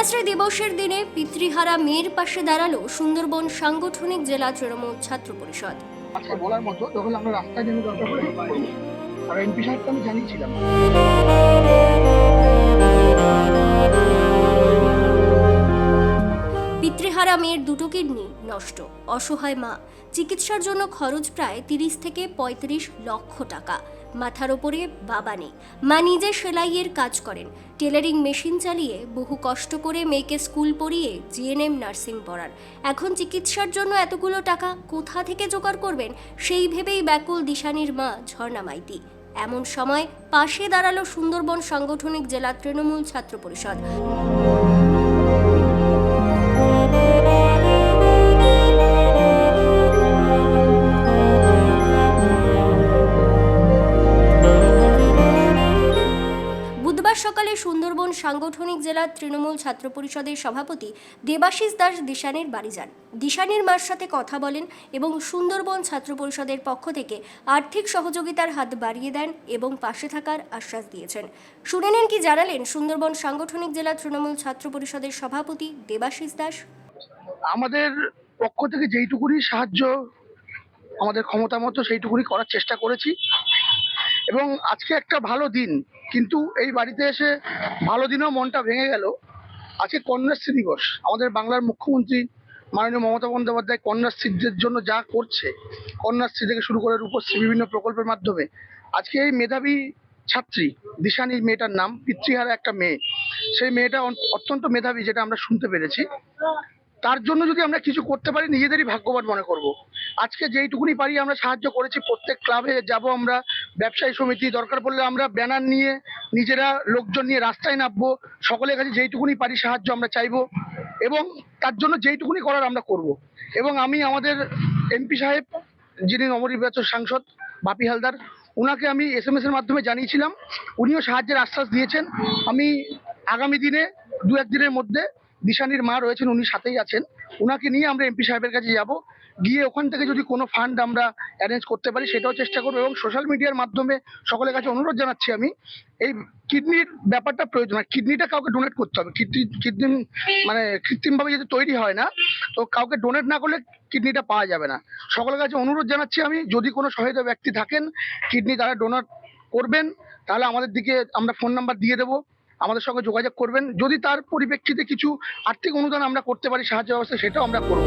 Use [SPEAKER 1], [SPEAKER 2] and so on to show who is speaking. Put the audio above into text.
[SPEAKER 1] কন্যাশ্রী দিবসের দিনে পিতৃহারা মেয়ের পাশে দাঁড়াল সুন্দরবন সাংগঠনিক জেলা তৃণমূল ছাত্র পরিষদ।
[SPEAKER 2] আজকে বলার মতো যখন আমরা রাস্তায় নেমে দরকার পড়ে আর এমপি সাহেবকে আমি জানিয়েছিলাম।
[SPEAKER 1] পিতৃহারা মেয়ের দুটো কিডনি নষ্ট অসহায় মা। চিকিৎসার জন্য খরচ প্রায় তিরিশ থেকে পঁয়ত্রিশ লক্ষ টাকা। মাথার ওপরে বাবা নেই। মা নিজে সেলাইয়ের কাজ করেন। টেলারিং মেশিন চালিয়ে বহু কষ্ট করে মেয়েকে স্কুল পড়িয়ে জিএনএম নার্সিং পড়ান। এখন চিকিৎসার জন্য এতগুলো টাকা কোথা থেকে জোগাড় করবেন সেই ভেবেই ব্যাকুল দিশানির মা ঝর্ণা মাইতি। এমন সময় পাশে দাঁড়াল সুন্দরবন সাংগঠনিক জেলা তৃণমূল ছাত্র পরিষদ। সুন্দরবন সাংগঠনিক জেলা তৃণমূল ছাত্র পরিষদের সভাপতি দেবাশিস দাস দিশানের বাড়ি যান। দিশানের মার সাথে কথা বলেন এবং সুন্দরবন ছাত্র পরিষদের পক্ষ থেকে আর্থিক সহযোগিতার হাত বাড়িয়ে দেন এবং পাশে থাকার আশ্বাস দিয়েছেন। শুনে নেন কি জানালেন সুন্দরবন সাংগঠনিক জেলা তৃণমূল ছাত্র পরিষদের সভাপতি দেবাশিস দাস।
[SPEAKER 2] আমাদের পক্ষ থেকে যেইটুকুনি সাহায্য, আমাদের ক্ষমতা মতো সেইটুকুনি করার চেষ্টা করেছি। এবং আজকে একটা ভালো দিন, কিন্তু এই বাড়িতে এসে ভালো দিনও মনটা ভেঙে গেল। আজকে কন্যাশ্রী দিবস। আমাদের বাংলার মুখ্যমন্ত্রী মাননীয় মমতা বন্দ্যোপাধ্যায় কন্যাশ্রীদের জন্য যা করছে, কন্যাশ্রী থেকে শুরু করে রূপশ্রী বিভিন্ন প্রকল্পের মাধ্যমে। আজকে এই মেধাবী ছাত্রী, দিশানি মেয়েটার নাম, পিতৃহারা একটা মেয়ে। সেই মেয়েটা অত্যন্ত মেধাবী, যেটা আমরা শুনতে পেরেছি। তার জন্য যদি আমরা কিছু করতে পারি, নিজেদেরই ভাগ্যবান মনে করব। আজকে যেইটুকুনি পারি আমরা সাহায্য করেছি, প্রত্যেক ক্লাবে যাব আমরা, ব্যবসায়ী সমিতি দরকার পড়লে আমরা ব্যানার নিয়ে নিজেরা লোকজন নিয়ে রাস্তায় নামবো, সকলের কাছে যেইটুকুনি পারি সাহায্য আমরা চাইব এবং তার জন্য যেইটুকুনি করার আমরা করব। এবং আমি আমাদের এমপি সাহেব, যিনি নবনির্বাচিত সাংসদ, বাপি হালদার ওনাকে আমি এস এম এস এর মাধ্যমে জানিয়েছিলাম। উনিও সাহায্যের আশ্বাস দিয়েছেন। আমি আগামী দিনে দু একদিনের মধ্যে দিশানির মা রয়েছেন, উনি সাথেই আছেন। ওনাকে নিয়ে আমরা এমপি সাহেবের কাছে যাব। গিয়ে ওখান থেকে যদি কোনো ফান্ড আমরা অ্যারেঞ্জ করতে পারি, সেটাও চেষ্টা করব এবং সোশ্যাল মিডিয়ার মাধ্যমে সকলের কাছে অনুরোধ জানাচ্ছি আমি, এই কিডনির ব্যাপারটা প্রয়োজন হয়। কিডনিটা কাউকে ডোনেট করতে হবে। কিডনি কিডনি মানে কৃত্রিমভাবে যদি তৈরি হয় না, তো কাউকে ডোনেট না করলে কিডনিটা পাওয়া যাবে না। সকলের কাছে অনুরোধ জানাচ্ছি আমি, যদি কোনো সহায়তা ব্যক্তি থাকেন কিডনি তারা ডোনার করবেন, তাহলে আমাদের দিকে আমরা ফোন নাম্বার দিয়ে দেবো। আমাদের সঙ্গে যোগাযোগ করবেন। যদি তার পরিপ্রেক্ষিতে কিছু আর্থিক অনুদান আমরা করতে পারি, সাহায্য ব্যবস্থা, সেটাও আমরা করব।